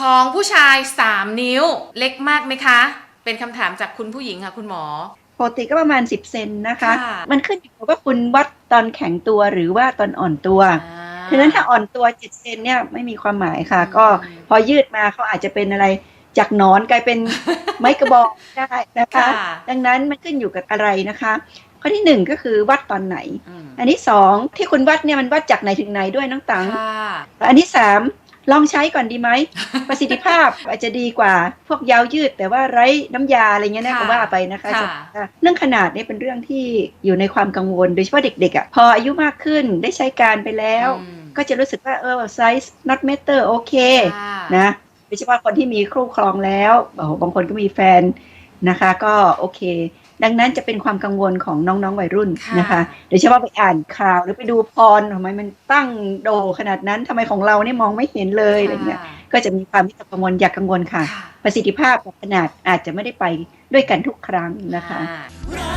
ของผู้ชาย 3 นิ้วเล็กมากไหมคะ เป็นคำถามจากคุณผู้หญิงค่ะคุณหมอปกติก็ประมาณ 10 เซนนะคะ ค่ะมันขึ้นอยู่กับว่าคุณวัดตอนแข็งตัวหรือว่าตอนอ่อนตัวอ่าเพราะฉะนั้นถ้าอ่อนตัว7เซนเนี่ยไม่มีความหมายค่ะอืมก็พอยืดมาเขาอาจจะเป็นอะไรจากหนอนกลายเป็น ไม้กระบอกได้นะคะ ค่ะดังนั้นมันขึ้นอยู่กับอะไรนะคะ ข้อที่หนึ่งก็คือวัดตอนไหนอืมอันที่สองที่คุณวัดเนี่ยมันวัดจากไหนถึงไหนด้วยน้องตัง ค่ะ อันที่สาม ลองใช้ก่อนดีไหม ประสิทธิภาพอาจจะดีกว่าพวกยาวยืด แต่ว่าไร้น้ำยาอะไรเงี้ยนะค่ะก็ว่าไปนะคะค่ะจะเรื่องขนาดนี่เป็นเรื่องที่อยู่ในความกังวล โดยเฉพาะเด็กๆอะพออายุมากขึ้นได้ใช้การไปแล้วอืมก็จะรู้สึกว่าเออไซส์ not matter โอเคค่ะนะโดยเฉพาะคนที่มีครูครองแล้วโอ้โหบางคนก็มีแฟนนะคะ ก็โอเค ดังนั้นจะเป็นความกังวลของน้องๆวัยรุ่นค่ะนะคะโดยเฉพาะไปอ่านข่าวหรือไปดูพรทำไมมันตั้งโดขนาดนั้นทำไมของเราเนี่ยมองไม่เห็นเลยอะไรเงี้ยค่ะก็จะมีความวิตกกังวลอย่ากกังวลค่ะค่ะ ประสิทธิภาพกับขนาดอาจจะไม่ได้ไปด้วยกันทุกครั้งนะคะอ่าเรา